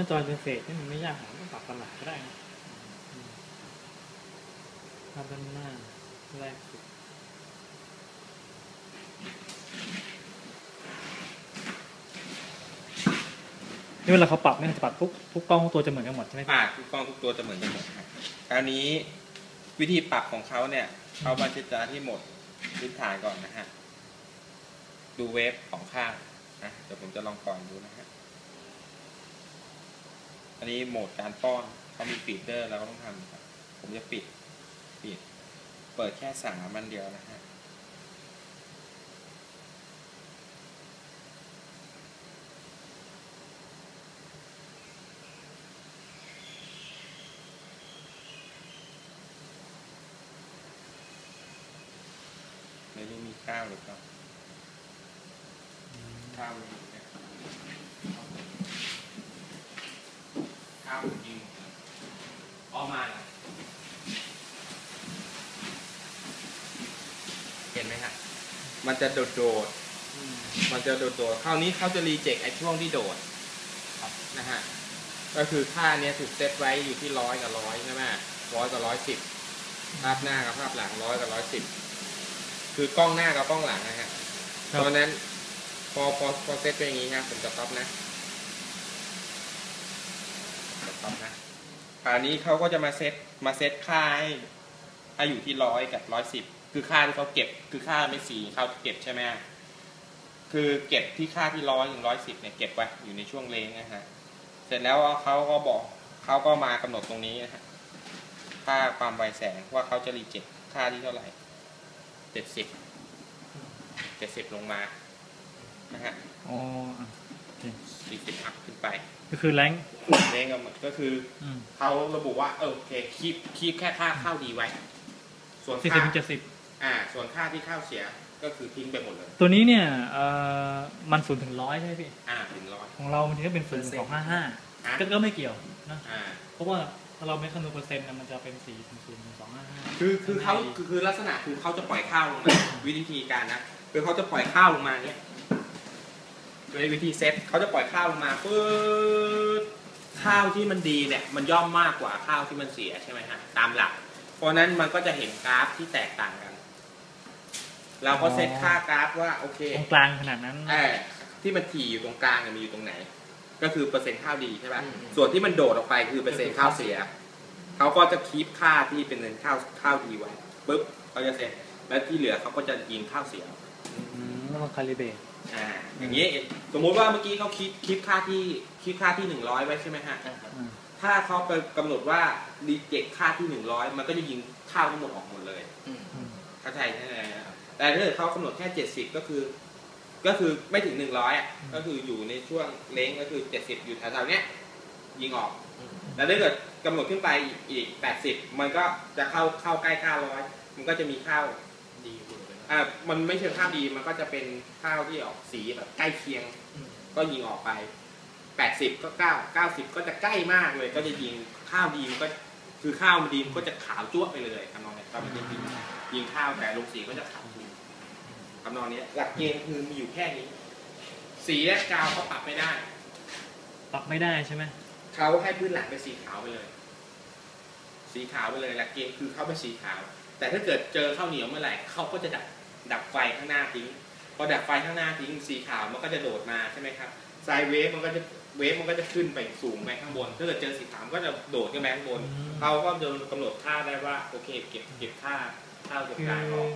ขั้นตอนเป็นเศษนี่มันไม่ยากหรอกปรับตลาดก็ได้นะอืมภาพด้านหน้าแรกสุดนี่เวลาเขาปรับเนี่ยจะปรับทุกทุกกล้องทุกตัวจะเหมือนกันหมดใช่ไหม อ่าทุกกล้องทุกตัวจะเหมือนกันหมดครับคราวนี้วิธีปรับของเขาเนี่ยเขามาจะจาที่โหมดพื้นฐานก่อนนะฮะ ดูเวฟของข้างนะเดี๋ยวผมจะลองก่อนดูนะฮะ อันนี้โหมดการป้อนเขามีฟีดเดอร์แล้วก็ต้องทำครับ ผมจะปิดปิด เปิดแค่สามมันเดียวนะฮะไม่รู้มีข้าวหรือเปล่าข้าวมีเนี่ยข้าวยิงออกมาแล้วเห็นไหมฮะ มันจะโดดโดดๆมันจะโดดโดดๆคราวนี้เขาจะรีเจ็คไอ้ช่วงที่โดดนะฮะ ก็คือค่าเนี้ยถูกเซตไว้อยู่ที่ร้อยกับร้อยใช่ไหมร้อยกับร้อยสิบภาพหน้ากับภาพหลังร้อยกับร้อยสิบคือกล้องหน้ากับกล้องหลังนะฮะครับเพราะฉะนั้นพอพอพอเซตเป็นอย่างนี้ครับผมจะต็อปนะจะต็อปนะคราวนี้เขาก็จะมาเซตมาเซตค่าให้ให้อยู่ที่ร้อยกับร้อยสิบ คือค่าที่เขาเก็บคือค่าไม่สีเขาเก็บใช่ไหมฮะคือเก็บที่ค่าที่ร้อยถึงร้อยสิบเนี่ยเก็บไว้อยู่ในช่วงเลนนะฮะเสร็จแล้วเขาก็บอกเขาก็มากำหนดตรงนี้นะฮะค่าความไวแสงว่าเขาจะรีเจ็คค่าที่เท่าไหร่เจ็ดสิบเจ็ดสิบลงมานะฮะอ๋ออะโอเคสี่สิบอัพขึ้นไป ก็คือแรงเน้นกับก็คืออืมเขาระบุว่าเออโอเคคีบคีบแค่ค่าข้าวดีไว้ ส่วนสี่สิบค่าถึงเจ็ดสิบ อ่า ส่วนค่าที่ข้าวเสียก็คือทิ้งไปหมดเลย ตัวนี้เนี่ยเอ่อมันศูนย์ถึงร้อยใช่ไหมพี่ อ่าถึงร้อย ของเรามันก็เป็นศูนย์สองห้าห้าอะก็ก็ไม่เกี่ยวนะอ่า เพราะว่าถ้าเราไม่คำนวณเปอร์เซ็นต์นะมันจะเป็นสี่ถึงศูนย์ถึงสองห้าห้าคือคือเขาคือคือลักษณะคือเขาจะปล่อยข้าวลงมาวิธีการนะคือเขาจะปล่อยข้าวลงมาเนี้ยโดยวิธีเซตเขาจะปล่อยข้าวลงมาปึ๊ดข้าวที่มันดีเนี่ยมันย่อมมากกว่าข้าวที่มันเสียใช่ไหมฮะตามหลัก เพราะฉะนั้นมันก็จะเห็นกราฟที่แตกต่างกัน เราก็เซตค่ากราฟว่าโอเคตรงกลางขนาดนั้นเออที่มันถี่อยู่ตรงกลางเนี่ยมันอยู่ตรงไหน ก็คือเปอร์เซ็นต์ข้าวดีใช่ป่ะอืมส่วนที่มันโดดออกไปคือเปอร์เซ็นต์ข้าวเสียเขาก็จะคีปค่าที่เป็นเงินข้าวข้าวดีไว้ปุ๊บเขาจะเซ็ตแล้วที่เหลือเขาก็จะยิงข้าวเสียอืมแล้วมาคาลิเบรตอ่าอย่างนี้สมมุติว่าเมื่อกี้เขาคิดคิดค่าที่คิดค่าที่หนึ่งร้อยไว้ใช่ไหมฮะอ่าถ้าเขาไปกำหนดว่ารีเจ็คค่าที่หนึ่งร้อยมันก็จะยิงข้าวทั้งหมดออกหมดเลยอืมเข้าใจใช่ไหมครับ แต่ถ้าเกิดเขากำหนดแค่เจ็ดสิบก็คือ ก็คือไม่ถึงหนึ่งร้อยอะก็คืออยู่ในช่วงเลงก็คือเจ็ดสิบอยู่แถวๆเนี้ยยิงออกแต่ถ้าเกิดกำหนดขึ้นไปอีกแปดสิบมันก็จะเข้าเข้าใกล้ข้าวร้อยมันก็จะมีข้าวดีกว่าเลยอ่ามันไม่เชิงข้าวดีมันก็จะเป็นข้าวที่ออกสีแบบใกล้เคียง ก็ยิงออกไปแปดสิบก็เก้าเก้าสิบก็จะใกล้มากเลย ก็จะยิงข้าวดีมันก็คือข้าวมันดีมันก็จะขาวจ้วะไปเลยทำนองเนี้ยตอนมันจะยิงยิงข้าวแต่ลงสีก็จะขาวจริง ทำนองเนี้ยหลักเกณฑ์คือมีอยู่แค่นี้ สีและกาวเขาปรับไม่ได้ ปรับไม่ได้ใช่ไหมเขาให้พื้นหลังเป็นสีขาวไปเลย สีขาวไปเลยหลักเกณฑ์คือเขาเป็นสีขาว แต่ถ้าเกิดเจอข้าวเหนียวเมื่อไหร่เขาก็จะดับดับไฟข้างหน้าทิ้งพอดับไฟข้างหน้าทิ้งสีขาวมันก็จะโดดมาใช่ไหมครับไซด์เวฟมันก็จะเวฟมันก็จะขึ้นไปสูงไปข้างบนถ้าเกิดเจอสีขาวมันก็จะโดดขึ้นไปข้างบนอืมเขาก็จะกำหนดค่าได้ว่าโอเค เก็บเก็บค่าค่าตรงคือกลางออก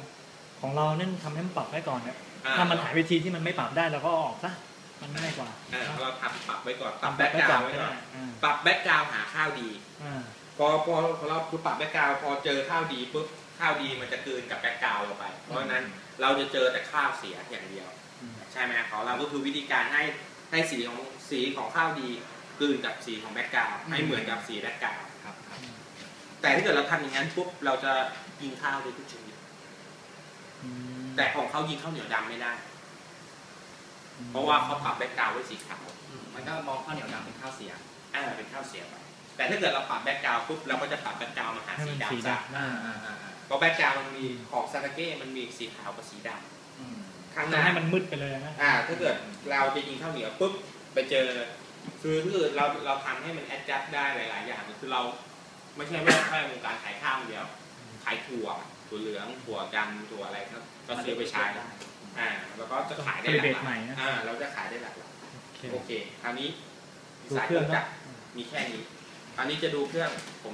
ของเราเนี่ยทำให้มันปรับไว้ก่อนเนี่ยอ่ถ้ามันหายวิธีที่มันไม่ปรับได้เราก็เอาออกซะมันง่ายกว่าอ่าเราทำปรับไว้ก่อนปรับทำแบ็กกราวด์ไว้ก็ก่อได้นอ่าปรับแบ็กกราวด์หาข้าวดี อ่าพอพอพอเราคือปรับแบ็กกราวด์พอเจอข้าวดีปุ๊บข้าวดีมันจะกลืนกับแบ็กกราวด์เราไป เพราะฉะนั้นเราจะเจอแต่ข้าวเสียอย่างเดียว อืมใช่ไหมของเราก็คือวิธีการให้ให้สีของสีของข้าวดีกลืนกับสีของแบ็กกราวด์ให้เหมือนกับสีแบ็กกราวด์ครับครับแต่ถ้าเกิดเราทำอย่างนั้นปุ๊บเราจะยิงข้าวได้ทุกชนิดอืม แต่ของเขายิงข้าวเหนียวดำไม่ได้ เพราะว่าเขาปรับแบ็กกราวด์ไว้สีขาวมันก็มองข้าวเหนียวดำเป็นข้าวเสียอ่าเป็นข้าวเสียไปแต่ถ้าเกิดเราปรับแบ็กกราวด์ปุ๊บเราก็จะปรับแบ็กกราวด์มาหาให้สีมันสีดำซะดำอ่าอ่าอ่าอ่าเพราะแบ็กกราวด์มันมีของซาตาเก้มันมีสีขาวกับสีดอืมำข้างหจะน้าให้มันมืดไปเลยนะอ่า ถ้าเกิดเราจะยิงข้าวเหนียวปุ๊บไปเจอคือคือเราเราทำให้มัน adjust ได้หลาย ๆ อย่างคือเราไม่ใช่ว่าแค่วงการขายข้าวอย่างเดียว ขายถั่ว ถั่วเหลืองถั่วดำถั่วอะไรก็ก็ซื้อไปใช้ได้อ่าแล้วก็จะขายได้ผหลิตลากเบหสลายใหม่นะอ่าเราจะขายได้หลากหลายโอเคโอเคคราวนี้ดูสายเครื่องจันะกรมีแค่นี้คราวนี้จะดูเครื่องผม